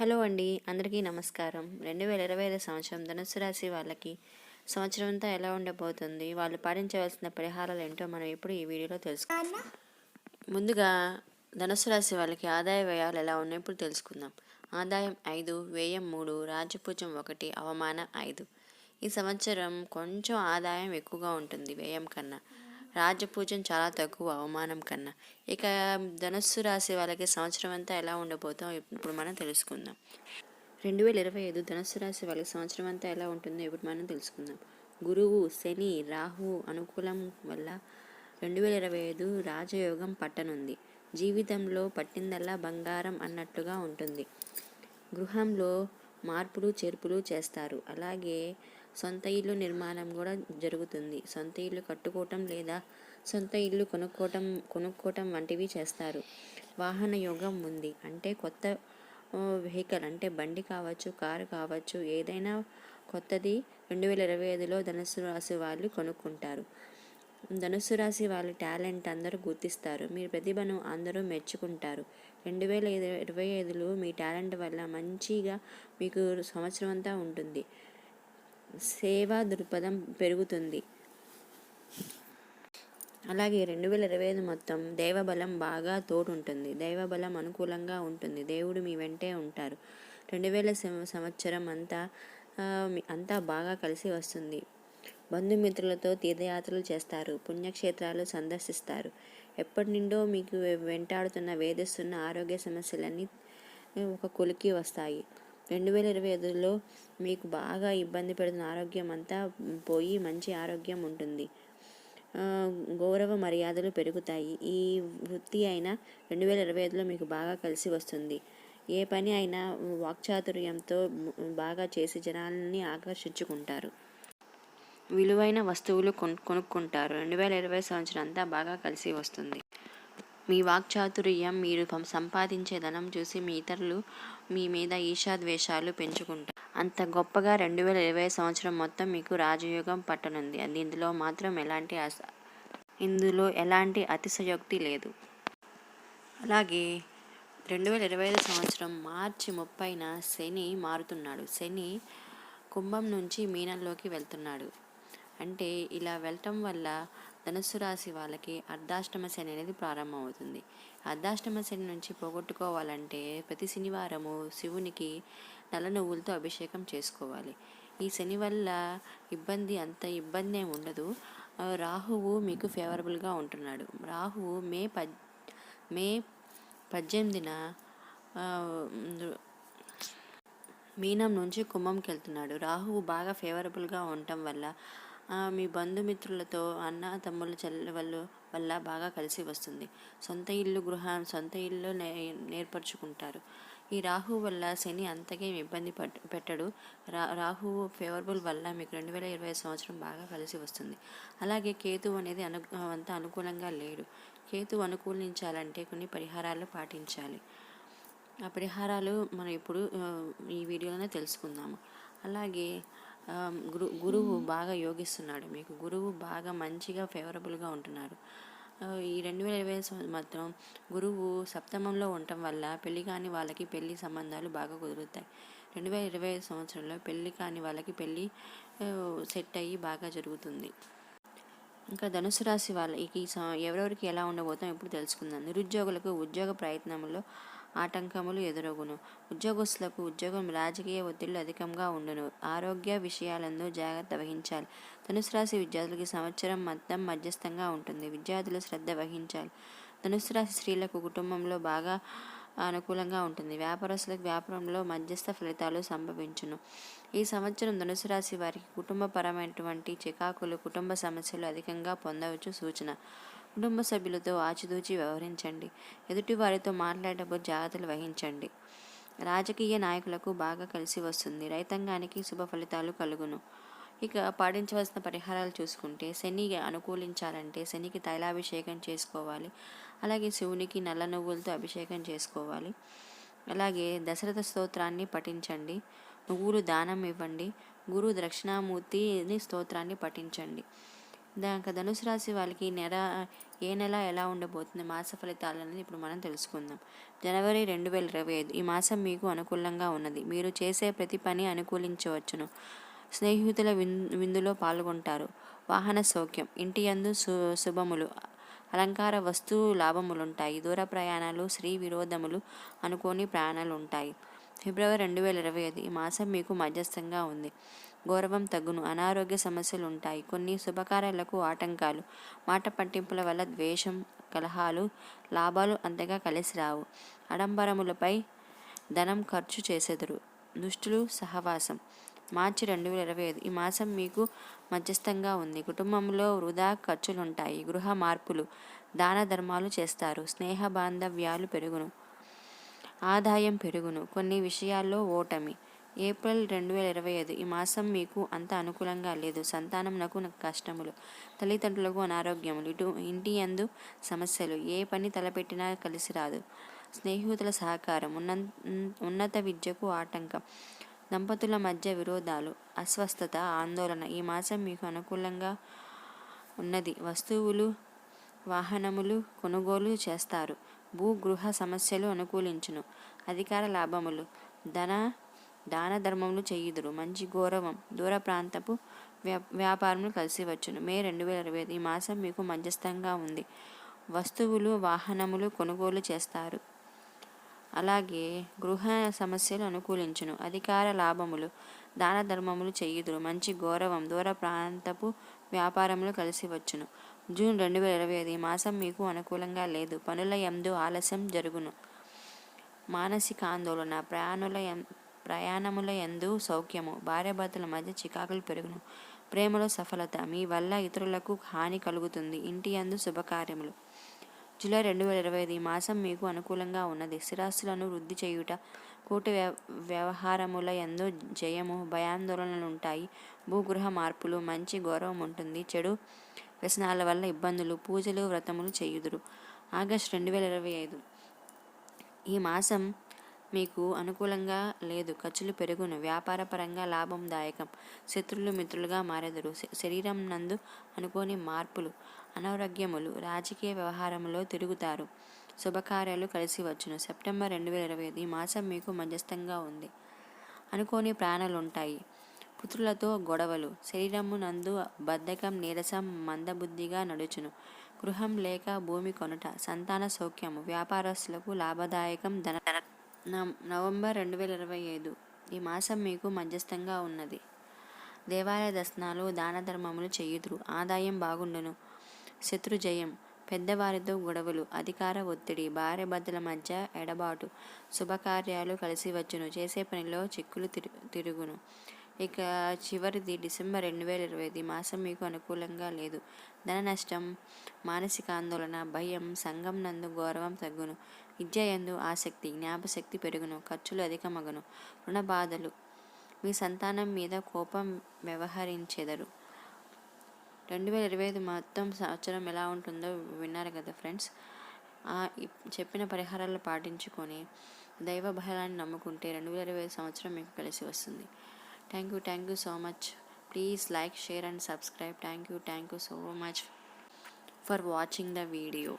Hello అండి అందరికీ నమస్కారం. రెండు వేల ఇరవై ఐదు సంవత్సరం ధనుసు రాశి వాళ్ళకి సంవత్సరం అంతా ఎలా ఉండబోతుంది వాళ్ళు పాటించవలసిన పరిహారాలు ఏంటో మనం ఇప్పుడు ఈ వీడియోలో తెలుసుకుందాం. ముందుగా ధనుసు రాశి వాళ్ళకి ఆదాయ వ్యయాలు ఎలా ఉన్నాయో ఇప్పుడు తెలుసుకుందాం. ఆదాయం ఐదు వ్యయం మూడు రాజపూజం ఒకటి అవమానం ఐదు. ఈ సంవత్సరం కొంచెం ఆదాయం ఎక్కువగా ఉంటుంది వ్యయం కన్నా. రాజపూజం చాలా తక్కువ అవమానం కన్నా. ఇక ధనుస్సు రాశి వాళ్ళకి సంవత్సరం అంతా ఎలా ఉండబోతాం ఇప్పుడు మనం తెలుసుకుందాం. రెండు వేల ఇరవై ఐదు ధనుస్సు రాశి వాళ్ళకి సంవత్సరం అంతా ఎలా ఉంటుందో ఇప్పుడు మనం తెలుసుకుందాం. గురువు శని రాహు అనుకూలం వల్ల రెండు వేల ఇరవై ఐదు రాజయోగం పట్టనుంది. జీవితంలో పట్టిందల్లా బంగారం అన్నట్టుగా ఉంటుంది. గృహంలో మార్పులు చేర్పులు చేస్తారు. అలాగే సొంత ఇల్లు నిర్మాణం కూడా జరుగుతుంది. సొంత ఇల్లు కట్టుకోవటం లేదా సొంత ఇల్లు కొనుక్కోవటం కొనుక్కోవటం వంటివి చేస్తారు. వాహన యోగం ఉంది. అంటే కొత్త వెహికల్ అంటే బండి కావచ్చు కారు కావచ్చు ఏదైనా కొత్తది రెండు వేల ఇరవై ఐదులో ధనుసు రాశి వాళ్ళు కొనుక్కుంటారు. ధనుసు రాశి వాళ్ళ టాలెంట్ అందరూ గుర్తిస్తారు. మీ ప్రతిభను అందరూ మెచ్చుకుంటారు. రెండు వేల ఇరవై ఐదులో మీ టాలెంట్ వల్ల మంచిగా మీకు సంవత్సరం అంతా ఉంటుంది. సేవా దృక్పథం పెరుగుతుంది. అలాగే రెండు వేల ఇరవై ఐదు మొత్తం దైవబలం బాగా తోడుంటుంది. దైవబలం అనుకూలంగా ఉంటుంది. దేవుడు మీ వెంటే ఉంటారు. రెండు వేల సంవత్సరం అంతా అంతా బాగా కలిసి వస్తుంది. బంధుమిత్రులతో తీర్థయాత్రలు చేస్తారు. పుణ్యక్షేత్రాలు సందర్శిస్తారు. ఎప్పటి నుండో మీకు వెంటాడుతున్న వేధిస్తున్న ఆరోగ్య సమస్యలన్నీ ఒక కొలికి వస్తాయి. రెండు వేల ఇరవై ఐదులో మీకు బాగా ఇబ్బంది పెడుతున్న ఆరోగ్యం అంతా పోయి మంచి ఆరోగ్యం ఉంటుంది. గౌరవ మర్యాదలు పెరుగుతాయి. ఈ వృత్తి అయినా రెండు వేల ఇరవై ఐదులో మీకు బాగా కలిసి వస్తుంది. ఏ పని అయినా వాక్చాతుర్యంతో బాగా చేసి జనాలని ఆకర్షించుకుంటారు. విలువైన వస్తువులు కొను కొనుక్కుంటారు. రెండు వేల ఇరవై సంవత్సరం అంతా బాగా కలిసి వస్తుంది. మీ వాక్చాతుర్యం మీరు సంపాదించే ధనం చూసి మీ ఇతరులు మీ మీద ఈషాద్వేషాలు పెంచుకుంటారు. అంత గొప్పగా రెండు వేల ఇరవై సంవత్సరం మొత్తం మీకు రాజయోగం పట్టనుంది. అది ఇందులో మాత్రం ఎలాంటి ఇందులో ఎలాంటి అతిశయోక్తి లేదు. అలాగే రెండు వేల ఇరవై ఐదు సంవత్సరం మార్చి ముప్పైన శని మారుతున్నాడు. శని కుంభం నుంచి మీనంలోకి వెళ్తున్నాడు. అంటే ఇలా వెళ్ళటం వల్ల ధనుసు రాశి వాళ్ళకి అర్ధాష్టమ శని అనేది ప్రారంభమవుతుంది. అర్ధాష్టమ శని నుంచి పోగొట్టుకోవాలంటే ప్రతి శనివారము శివునికి నల్ల నువ్వులతో అభిషేకం చేసుకోవాలి. ఈ శని వల్ల ఇబ్బంది అంత ఇబ్బంది ఏమి ఉండదు. రాహువు మీకు ఫేవరబుల్గా ఉంటున్నాడు. రాహువు మే పద్ మే పద్దెనిమిదిన మీనం నుంచి కుంభంకి వెళ్తున్నాడు. రాహువు బాగా ఫేవరబుల్గా ఉండటం వల్ల మీ బంధుమిత్రులతో అన్న తమ్ముళ్ళ చెల్లె వాళ్ళు వల్ల బాగా కలిసి వస్తుంది. సొంత ఇల్లు గృహ సొంత ఇల్లు నే నేర్పరచుకుంటారు. ఈ రాహు వల్ల శని అంతగా ఇబ్బంది పెట్టడు. రా రాహు ఫేవరబుల్ వల్ల మీకు రెండు వేల ఇరవై సంవత్సరం బాగా కలిసి వస్తుంది. అలాగే కేతు అనేది అను అంత అనుకూలంగా లేడు. కేతు అనుకూలించాలంటే కొన్ని పరిహారాలు పాటించాలి. ఆ పరిహారాలు మనం ఇప్పుడు ఈ వీడియోలోనే తెలుసుకుందాము. అలాగే గురు గురువు బాగా యోగిస్తున్నాడు. మీకు గురువు బాగా మంచిగా ఫేవరబుల్గా ఉంటున్నారు. ఈ రెండు వేల ఇరవై మాత్రం గురువు సప్తమంలో ఉండటం వల్ల పెళ్ళి కాని వాళ్ళకి పెళ్ళి సంబంధాలు బాగా కుదురుతాయి. రెండు వేల ఇరవై ఐదు సంవత్సరంలో పెళ్ళి కాని వాళ్ళకి పెళ్ళి సెట్ అయ్యి బాగా జరుగుతుంది. ఇంకా ధనుసు రాశి వాళ్ళకి ఎవరెవరికి ఎలా ఉండబోతాం ఇప్పుడు తెలుసుకుందాం. నిరుద్యోగులకు ఉద్యోగ ప్రయత్నంలో ఆటంకములు ఎదురగును. ఉద్యోగస్తులకు ఉద్యోగం రాజకీయ ఒత్తిళ్ళు అధికంగా ఉండును. ఆరోగ్య విషయాలందు జాగ్రత్త వహించాలి. ధనుసు రాశి విద్యార్థులకి సంవత్సరం మొత్తం మధ్యస్థంగా ఉంటుంది. విద్యార్థులు శ్రద్ధ వహించాలి. ధనుసు రాశి స్త్రీలకు కుటుంబంలో బాగా అనుకూలంగా ఉంటుంది. వ్యాపారస్తులకు వ్యాపారంలో మధ్యస్థ ఫలితాలు సంభవించును. ఈ సంవత్సరం ధనుసు రాశి వారికి కుటుంబపరమైనటువంటి చికాకులు కుటుంబ సమస్యలు అధికంగా పొందవచ్చు సూచన. కుటుంబ సభ్యులతో ఆచితూచి వ్యవహరించండి. ఎదుటి వారితో మాట్లాడేటప్పుడు జాగ్రత్తలు వహించండి. రాజకీయ నాయకులకు బాగా కలిసి వస్తుంది. రైతాంగానికి శుభ ఫలితాలు కలుగును. ఇక పాటించవలసిన పరిహారాలు చూసుకుంటే శని అనుకూలించాలంటే శనికి తైలాభిషేకం చేసుకోవాలి. అలాగే శివునికి నల్ల నువ్వులతో అభిషేకం చేసుకోవాలి. అలాగే దశరథ స్తోత్రాన్ని పఠించండి. నువ్వులు దానం ఇవ్వండి. గురు దక్షిణామూర్తిని స్తోత్రాన్ని పఠించండి. దాక ధనుసు రాశి వాళ్ళకి నెల ఏ నెల ఎలా ఉండబోతుంది? మాస ఫలితాలు అనేది ఇప్పుడు మనం తెలుసుకుందాం. జనవరి రెండు వేల ఇరవై ఐదు ఈ మాసం మీకు అనుకూలంగా ఉన్నది. మీరు చేసే ప్రతి పని అనుకూలించవచ్చును. స్నేహితుల విందు విందులో పాల్గొంటారు. వాహన సౌఖ్యం ఇంటి యందు సు శుభములు అలంకార వస్తువు లాభములుంటాయి. దూర ప్రయాణాలు స్త్రీ విరోధములు అనుకోని ప్రయాణాలు ఉంటాయి ఫిబ్రవరి రెండు వేల ఇరవై ఐదు ఈ మాసం మీకు మధ్యస్థంగా ఉంది. గౌరవం తగ్గును. అనారోగ్య సమస్యలు ఉంటాయి కొన్ని శుభకార్యాలకు ఆటంకాలు. మాట పట్టింపుల వల్ల ద్వేషం కలహాలు లాభాలు అంతగా కలిసి రావు. ఆడంబరములపై ధనం ఖర్చు చేసెదరు. దుష్టులు సహవాసం. మార్చి రెండు వేల ఇరవై ఐదు. ఈ మాసం మీకు మధ్యస్థంగా ఉంది. కుటుంబంలో వృధా ఖర్చులుంటాయి. గృహ మార్పులు దాన ధర్మాలు చేస్తారు. స్నేహ బాంధవ్యాలు పెరుగును. ఆదాయం పెరుగును. కొన్ని విషయాల్లో ఓటమి. ఏప్రిల్ రెండు వేల ఇరవై ఐదు. ఈ మాసం మీకు అంత అనుకూలంగా లేదు. సంతానంనకు కష్టములు తల్లిదండ్రులకు అనారోగ్యములు ఇటు ఇంటి యందు సమస్యలు. ఏ పని తలపెట్టినా కలిసి రాదు. స్నేహితుల సహకారం ఉన్న ఉన్నత విద్యకు ఆటంకం దంపతుల మధ్య విరోధాలు అస్వస్థత ఆందోళన. ఈ మాసం మీకు అనుకూలంగా ఉన్నది. వస్తువులు వాహనములు కొనుగోలు చేస్తారు. భూగృహ సమస్యలు అనుకూలించును. అధికార లాభములు ధన దాన ధర్మములు చేయుదురు. మంచి గౌరవం దూర ప్రాంతపు వ్యా వ్యాపారములు కలిసి వచ్చును. మే రెండు వేల ఇరవై ఐదు ఈ మాసం మీకు మధ్యస్థంగా ఉంది. వస్తువులు వాహనములు కొనుగోలు చేస్తారు. అలాగే గృహ సమస్యలు అనుకూలించును. అధికార లాభములు దాన ధర్మములు చేయుదురు. మంచి గౌరవం దూర ప్రాంతపు వ్యాపారములు కలిసి వచ్చును. జూన్ రెండు వేల ఇరవై ఐదు ఈ మాసం మీకు అనుకూలంగా లేదు. పనుల ఎందు ఆలస్యం జరుగును. మానసిక ఆందోళన ప్రయాణుల ఎం ప్రయాణముల ఎందు సౌఖ్యము. భార్యాభర్తల మధ్య చికాకులు పెరుగును. ప్రేమలో సఫలత మీ వల్ల ఇతరులకు హాని కలుగుతుంది. ఇంటి యందు శుభకార్యములు. జూలై రెండు వేల ఇరవై ఐదు ఈ మాసం మీకు అనుకూలంగా ఉన్నది. స్థిరాస్తులను వృద్ధి చేయుట కూటి వ్యవ వ్యవహారముల ఎందు జయము భయాందోళనలు ఉంటాయి భూగృహ మార్పులు మంచి గౌరవం ఉంటుంది. చెడు వ్యసనాల వల్ల ఇబ్బందులు పూజలు వ్రతములు చేయుదురు. ఆగస్ట్ రెండు వేల ఇరవై ఐదు ఈ మాసం మీకు అనుకూలంగా లేదు. ఖర్చులు పెరుగును. వ్యాపారపరంగా లాభందాయకం శత్రులు మిత్రులుగా మారెదరు. శరీరం నందు అనుకోని మార్పులు అనారోగ్యములు రాజకీయ వ్యవహారంలో తిరుగుతారు. శుభకార్యాలు కలిసి వచ్చును. సెప్టెంబర్ రెండు వేల ఇరవై ఐదు ఈ మాసం మీకు మధ్యస్థంగా ఉంది. అనుకోని ప్రాణాలుంటాయి. పుత్రులతో గొడవలు. శరీరము నందు బద్ధకం నీరసం మందబుద్ధిగా నడుచును. గృహం లేక భూమి కొనుట సంతాన సౌఖ్యము. వ్యాపారస్తులకు లాభదాయకం ధన నవంబర్ రెండు వేల ఇరవై ఐదు. ఈ మాసం మీకు మధ్యస్థంగా ఉన్నది. దేవాలయ దర్శనాలు దాన ధర్మములు చేయుదురు. ఆదాయం బాగుండును. శత్రు జయం పెద్దవారితో గొడవలు అధికార ఒత్తిడి భార్య భర్తల మధ్య ఎడబాటు శుభకార్యాలు కలిసి వచ్చును. చేసే పనిలో చిక్కులు తిరు తిరుగును. ఇక చివరిది డిసెంబర్ రెండు వేల ఇరవై ఐదు. మాసం మీకు అనుకూలంగా లేదు. ధన నష్టం మానసిక ఆందోళన భయం సంఘం నందు గౌరవం తగ్గును. విద్యయందు ఆసక్తి జ్ఞాపశక్తి పెరుగును ఖర్చులు అధికమగును. రుణ బాధలు మీ సంతానం మీద కోపం వ్యవహరించెదరు. రెండు వేల ఇరవై ఐదు మొత్తం సంవత్సరం ఎలా ఉంటుందో విన్నారు కదా ఫ్రెండ్స్. చెప్పిన పరిహారాలు పాటించుకొని దైవ భయాన్ని నమ్ముకుంటే రెండు వేల ఇరవై ఐదు సంవత్సరం మీకు కలిసి వస్తుంది. Thank you thank you so much. Please like share and subscribe. Thank you thank you so much for watching the video.